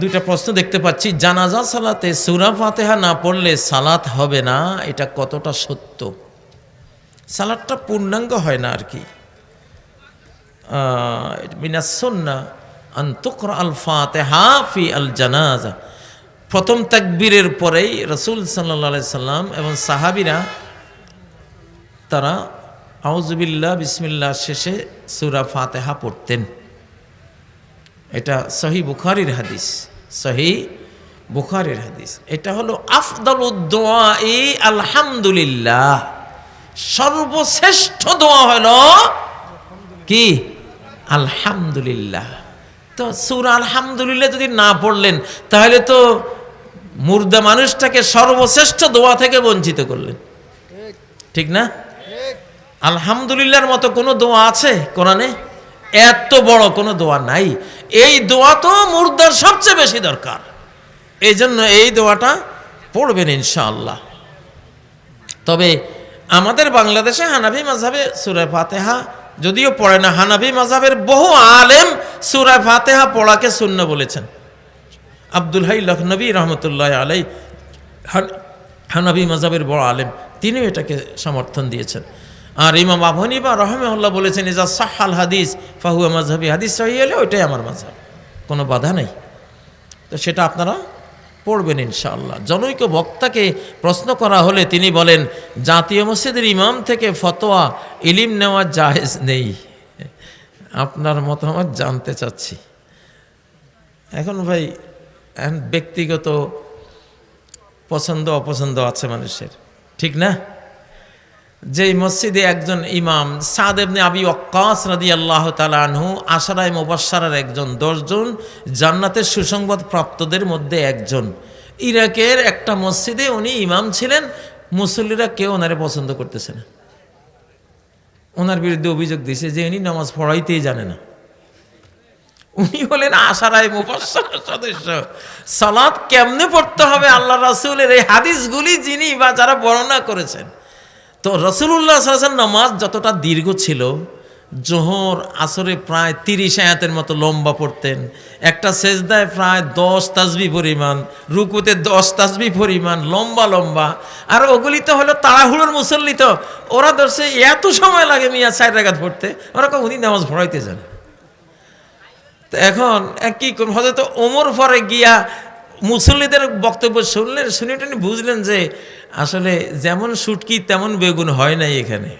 দুইটা প্রশ্ন দেখতে পাচ্ছি। জানাজা, সালাতে, সুরা ফাতেহা না পড়লে সালাত হবে না, এটা কতটা সত্য? সালাদটা পূর্ণাঙ্গ হয় না আর কি। মিনাসন্না আন্তকর আল ফাতেহা ফি আল জানাজা। প্রথম তাকবীরের পরেই রসুল সাল্লা সাল্লাম এবং সাহাবিরা, তারা আউজবিল্লা বিসমিল্লা শেষে সুরা ফাতেহা পড়তেন। এটা সহি বুখারির হাদিস সহি বুখারির হাদিস। এটা হলো আফদল ই আলহামদুলিল্লাহ। সর্বশ্রেষ্ঠ দোয়া হলো কি? আলহামদুলিল্লাহ। তো সুর আলহামদুলিল্লাহ যদি না পড়লেন তাহলে তো মুর্দা মানুষটাকে সর্বশ্রেষ্ঠ দোয়া থেকে বঞ্চিত করলেন। ঠিক না? আলহামদুলিল্লাহর মতো কোনো দোয়া আছে কোরআনে? এত বড় কোনো দোয়া নাই। এই দোয়া তো মুর্দার সবচেয়ে বেশি দরকার। এই জন্য এই দোয়াটা পড়বেন ইনশাআল্লাহ। তবে আমাদের বাংলাদেশে হানাভি মাঝাবে সুরায় ফাতেহা যদিও পড়ে না হানাভি মাঝাবের বহু আলেম সুরায় ফাতেহা পড়াকে শূন্য বলেছেন। আব্দুল হাই লখনবী রহমতুল্লাহ আলাই হান- হানাবি মাজাবের বড় আলেম, তিনিও এটাকে সমর্থন দিয়েছেন। আর ইমাম আবহানিবা রহমেউল্লাহ বলেছেন, ইজা সাহাল হাদিস, ফাহুয়া মাজহাবি হাদিস সহি হলে ওইটাই আমার মাঝহাব কোনো বাধা নেই। তো সেটা আপনারা পড়বেন ইনশাআল্লাহ। জনৈক বক্তাকে প্রশ্ন করা হলে তিনি বলেন, জাতীয় মসজিদের ইমাম থেকে ফতোয়া, ইলিম নেওয়া জাহেজ নেই। আপনার মতামত জানতে চাচ্ছি। এখন ভাই ব্যক্তিগত পছন্দ, অপছন্দ আছে মানুষের। ঠিক না? যেই মসজিদে একজন ইমাম সাদ এবনে আবি অক্কাস রাদি আল্লাহ আনহু আশারায় মুবাসারার একজন দশজন, জান্নাতের সুসংবাদ প্রাপ্তদের মধ্যে একজন। ইরাকের একটা মসজিদে উনি ইমাম ছিলেন, মুসল্লিরা কেউ ওনারে পছন্দ করতেছে না। ওনার বিরুদ্ধে অভিযোগ দিয়েছে যে উনি নামাজ পড়াইতেই জানে না। উনি হলেন আশারায় মুফাসসার সদস্য। সালাত কেমনে পড়তে হবে আল্লাহ রাসূলের এই হাদিসগুলি যিনি বা যারা বর্ণনা করেছেন। তো রসুল্লাহ সাল্লাম নামাজ যতটা দীর্ঘ ছিল, জোহর, আসরে প্রায় তিরিশ আয়াতের মতো লম্বা পড়তেন। একটা সেজদায় প্রায় দশ তাজবি পরিমাণ, রুকুতে দশ তাসবি পরিমাণ, লম্বা লম্বা। আর ওগুলি তো হলো তাড়াহুড়োর মুসল্লি তো। ওরা ধরছে, এত সময় লাগে মিয়া চার রাগাত পড়তে? ওরা উনি নামাজ পড়াইতে যান তো এখন কি হয়তো ওমর পরে গিয়া মুসল্লিদের বক্তব্য শুনলেন শুনে টেনে বুঝলেন যে আসলে যেমন সুটকি তেমন বেগুন হয় নাই এখানে।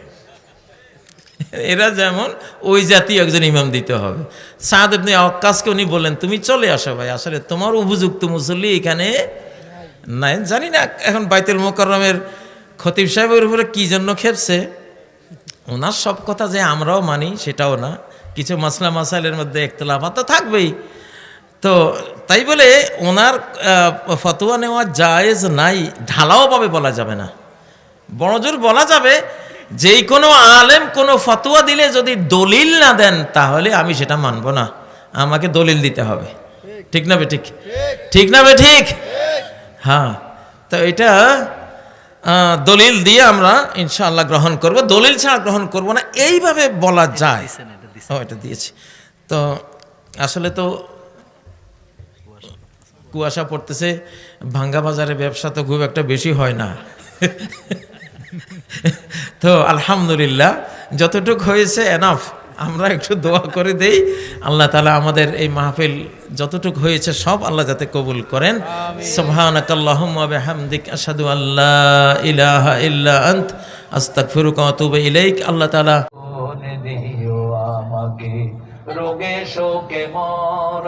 এরা যেমন ওই জাতীয় একজন ইমাম দিতে হবে। সাদ আপনি অক্কাসকে উনি বললেন, তুমি চলে আসো ভাই, আসলে তোমার উপযুক্ত মুসল্লি এখানে নাই। জানি না, এখন বাইতুল মোকাররমের খতিব সাহেবের উপরে কি জন্য খেপছে? ওনার সব কথা যে আমরাও মানি সেটাও না। কিছু মাসলা মাসাইলের মধ্যে একতলাফা তো থাকবেই। তো তাই বলে ওনার ফতোয়া নেওয়া জায়েজ নাই ঢালাওভাবে বলা যাবে না। বড়জোর বলা যাবে যেই কোনো আলেম কোনো ফতোয়া দিলে যদি দলিল না দেন তাহলে আমি সেটা মানব না। আমাকে দলিল দিতে হবে। ঠিক না বে ঠিক? ঠিক না বে ঠিক? হ্যাঁ। তো এটা দলিল দিয়ে আমরা ইনশাআল্লাহ গ্রহণ করব। দলিল ছাড়া গ্রহণ করব না। এইভাবে বলা যায়। ও এটা দিয়েছি। তো আসলে তো কুয়াশা পড়তেছে ভাঙ্গা বাজারে ব্যবসা তো খুব একটা বেশি হয় না। তো আলহামদুলিল্লাহ যতটুক হয়েছে এনাফ আমরা একটু দোয়া করে দেই। আল্লাহ তালা আমাদের এই মাহফিল যতটুক হয়েছে সব আল্লাহ যাতে কবুল করেন। সুবহানাকাল্লাহুম্মা বিহামদিক আশহাদু আল্লা ইলাহা ইল্লা আন্ত ইলাইক। আল্লাহ আমাকে রোগে শোকে মর